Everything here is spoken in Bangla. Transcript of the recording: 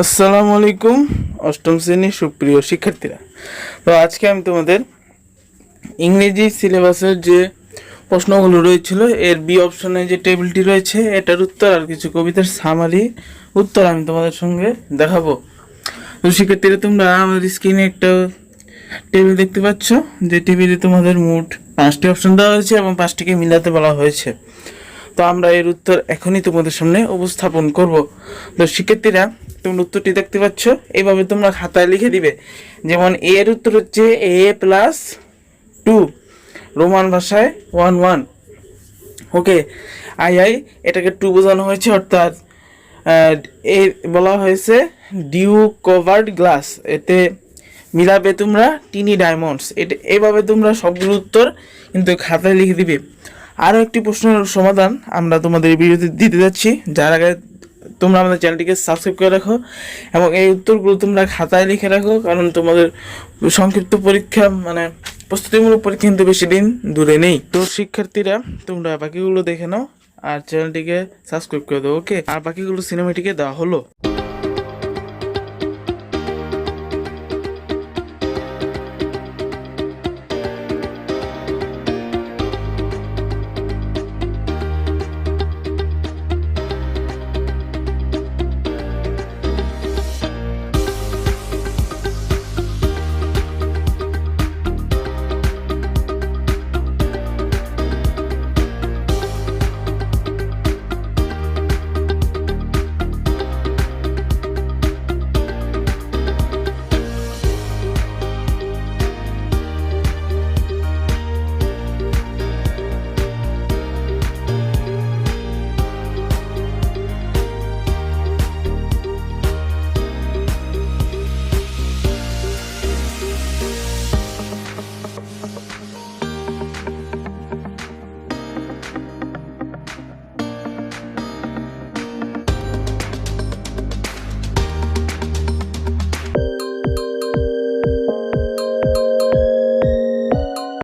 আসসালামু আলাইকুম অষ্টম শ্রেণির সুপ্রিয় শিক্ষার্থীরা। তো আজকে আমি তোমাদের ইংরেজি সিলেবাসের যে প্রশ্নগুলো রয়েছিল, এর বি অপশনে যে টেবিলটি রয়েছে, এটার উত্তর আর কিছু কবিতার সামারি উত্তর আমি তোমাদের সঙ্গে দেখাবো। তো শিক্ষার্থীরা, তোমরা আমাদের স্ক্রিনে একটা টেবিল দেখতে পাচ্ছ, যে টেবিলে তোমাদের মোট পাঁচটি অপশন দেওয়া হয়েছে এবং পাঁচটিকে মিলাতে বলা হয়েছে। তো আমরা এর উত্তর এখনই তোমাদের সামনে উপস্থাপন করব। তো শিক্ষার্থীরা, তোমরা উত্তরটি দেখতে পাচ্ছ। এইভাবে তোমরা খাতায় লিখে দিবে। যেমন এ এর উত্তর হচ্ছে এ প্লাস টু। রোমান ভাষায় one one. Okay, I I, এটাকে টু বোঝানো হয়েছে, অর্থাৎ এ বলা হয়েছে ডিউ কভার্ড গ্লাস। এতে মিলাবে তোমরা টিনি ডায়মন্ডস। এটা, এভাবে তোমরা সবগুলো উত্তর কিন্তু খাতায় লিখে দিবে। আরও একটি প্রশ্নের সমাধান আমরা তোমাদের ভিডিওতে দিতে যাচ্ছি। যার আগে তোমরা আমাদের চ্যানেলটিকে সাবস্ক্রাইব করে রাখো এবং এই উত্তরগুলো তোমরা খাতায় লিখে রাখো, কারণ তোমাদের সংক্ষিপ্ত পরীক্ষা মানে প্রস্তুতিমূলক পরীক্ষা কিন্তু বেশি দিন দূরে নেই। তো শিক্ষার্থীরা, তোমরা বাকিগুলো দেখে নাও আর চ্যানেলটিকে সাবস্ক্রাইব করে দাও ওকে আর বাকিগুলো সিনেমাটিকে দেওয়া হলো।